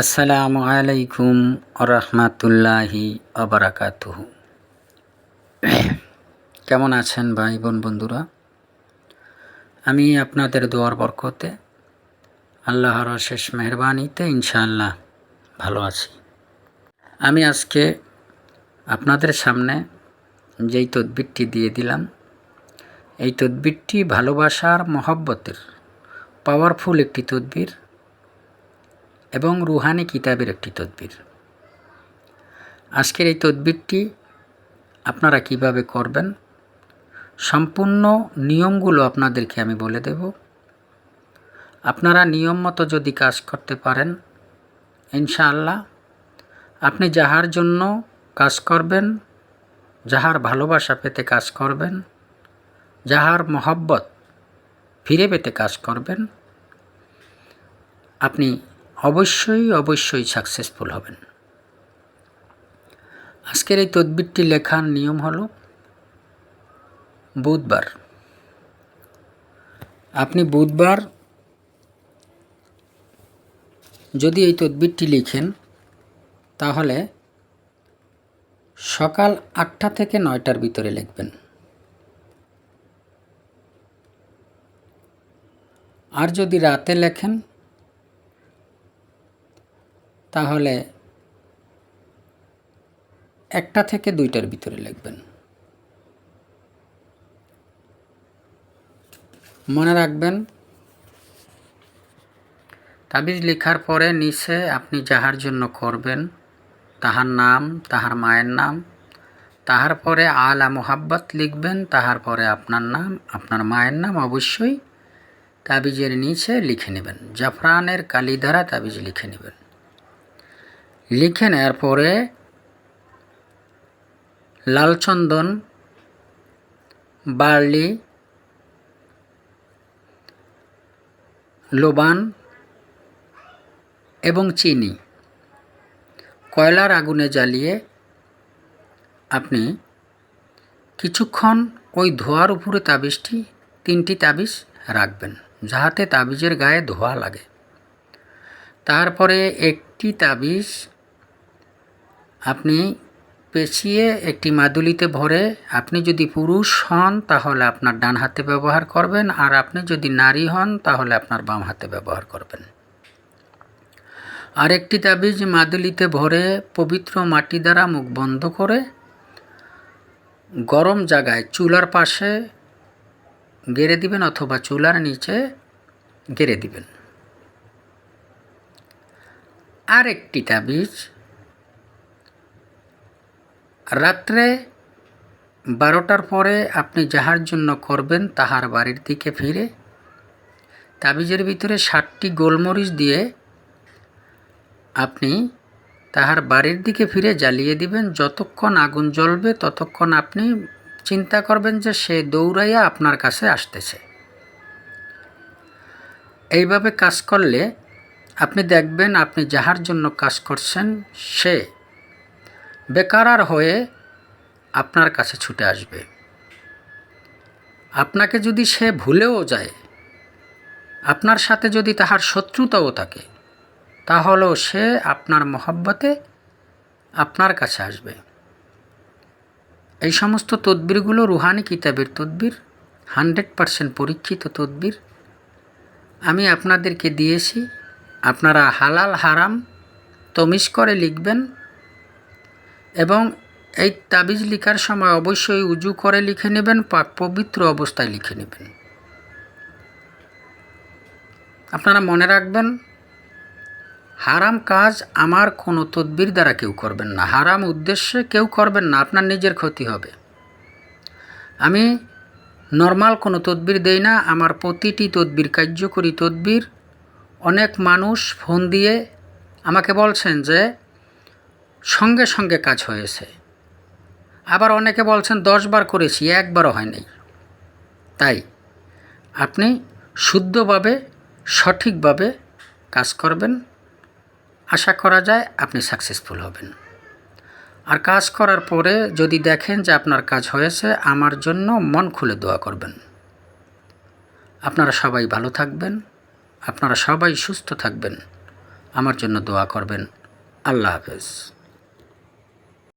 আসসালামু আলাইকুম রহমাতুল্লাহি অবরাকাতুহ কেমন আছেন ভাই বোন বন্ধুরা? আমি আপনাদের দোয়ার বরকতে আল্লাহর শেষ মেহরবানিতে ইনশাআল্লাহ ভালো আছি। আমি আজকে আপনাদের সামনে যেই তদবিরটি দিয়ে দিলাম, এই তদবিরটি ভালোবাসার মহব্বতের পাওয়ারফুল একটি তদবির। এবং রুহানি কিতাবের একটি তদবির। আজকের এই তদবিরটি আপনারা কীভাবে করবেন? সম্পূর্ণ নিয়মগুলো আপনাদেরকে আমি বলে দেব। আপনারা নিয়ম মতো যদি কাজ করতে পারেন, ইনশাআল্লাহ আপনি যাহার জন্য কাজ করবেন, যাহার ভালোবাসা পেতে কাজ করবেন, যাহার মহব্বত ফিরে পেতে কাজ করবেন, আপনি অবশ্যই অবশ্যই সাকসেসফুল হবেন। আজকের এই তদবিরটি লেখার নিয়ম হল, বুধবার। আপনি বুধবার যদি এই তদবিরটি লিখেন, তাহলে সকাল আটটা থেকে নয়টার ভিতরে লিখবেন। আর যদি রাতে লেখেন তাহলে একটা থেকে দুইটার ভিতরে লিখবেন। মনে রাখবেন, তাবিজ লেখার পরে নিচে আপনি যাহার জন্য করবেন, তাহার নাম, তাহার মায়ের নাম, তাহার পরে আলা মোহাব্বত লিখবেন, তাহার পরে আপনার নাম, আপনার মায়ের নাম অবশ্যই তাবিজের নিচে লিখে নেবেন। জাফরানের কালি তাবিজ লিখে নেবেন। লিখে নেওয়ার পরে লালচন্দন, বার্লি, লোবান এবং চিনি। কয়লার আগুনে জ্বালিয়ে আপনি কিছুক্ষণ ওই ধোয়ার উপরে তাবিজটি, তিনটি তাবিজ রাখবেন, যাহাতে তাবিজের গায়ে ধোয়া লাগে। তারপরে একটি তাবিজ আপনি পেঁচিয়ে একটি মাদুলিতে ভরে আপনি যদি পুরুষ হন, তাহলে আপনার ডান হাতে ব্যবহার করবেন, আর আপনি যদি নারী হন, তাহলে আপনার বাম হাতে ব্যবহার করবেন। আরেকটি তাবিজ মাদুলিতে ভরে পবিত্র মাটি দ্বারা মুখ বন্ধ করে গরম জায়গায় চুলার পাশে গেড়ে দিবেন অথবা চুলার নিচে গেড়ে দিবেন। আরেকটি তাবিজ রাত্রে বারোটার পরে আপনি যাহার জন্য করবেন তাহার বাড়ির দিকে ফিরে তাবিজের ভিতরে ষাটটি গোলমরিচ দিয়ে আপনি তাহার বাড়ির দিকে ফিরে জ্বালিয়ে দিবেন। যতক্ষণ আগুন জ্বলবে, ততক্ষণ আপনি চিন্তা করবেন যে সে দৌড়াইয়া আপনার কাছে আসতেছে। এইভাবে কাজ করলে আপনি দেখবেন আপনি যাহার জন্য কাজ করছেন, সে বেকারার হয়ে আপনার কাছে ছুটে আসবে। আপনাকে যদি সে ভুলেও যায়, আপনার সাথে যদি তাহার শত্রুতাও থাকে, তাহলেও সে আপনার মহব্বতে আপনার কাছে আসবে। এই সমস্ত তদবিরগুলো রুহানি কিতাবের তদবির, হান্ড্রেড পারসেন্ট পরীক্ষিত তদবির, আমি আপনাদেরকে দিয়েছি। আপনারা হালাল হারাম তমিজ করে লিখবেন। এবং এই তাবিজ লিখার সময় অবশ্যই উজু করে লিখে নেবেন, পাক পবিত্র অবস্থায় লিখে নেবেন। আপনারা মনে রাখবেন, হারাম কাজ আমার কোনো তদবির দ্বারা কেউ করবেন না, হারাম উদ্দেশ্যে কেউ করবেন না, আপনার নিজের ক্ষতি হবে। আমি নর্মাল কোনো তদবির দেই না, আমার প্রতিটি তদবির, কার্যকরী তদবির, অনেক মানুষ ফোন দিয়ে আমাকে বলছেন যে সঙ্গে সঙ্গে কাজ হয়েছে। আবার অনেকে বলছেন দশবার করেছি, একবারও হয়নি। তাই আপনি শুদ্ধভাবে, সঠিকভাবে কাজ করবেন। আশা করা যায় আপনি সাকসেসফুল হবেন। আর কাজ করার পরে যদি দেখেন যে আপনার কাজ হয়েছে, আমার জন্য মন খুলে দোয়া করবেন। আপনারা সবাই ভালো থাকবেন, আপনারা সবাই সুস্থ থাকবেন। আমার জন্য দোয়া করবেন। আল্লাহ হাফেজ।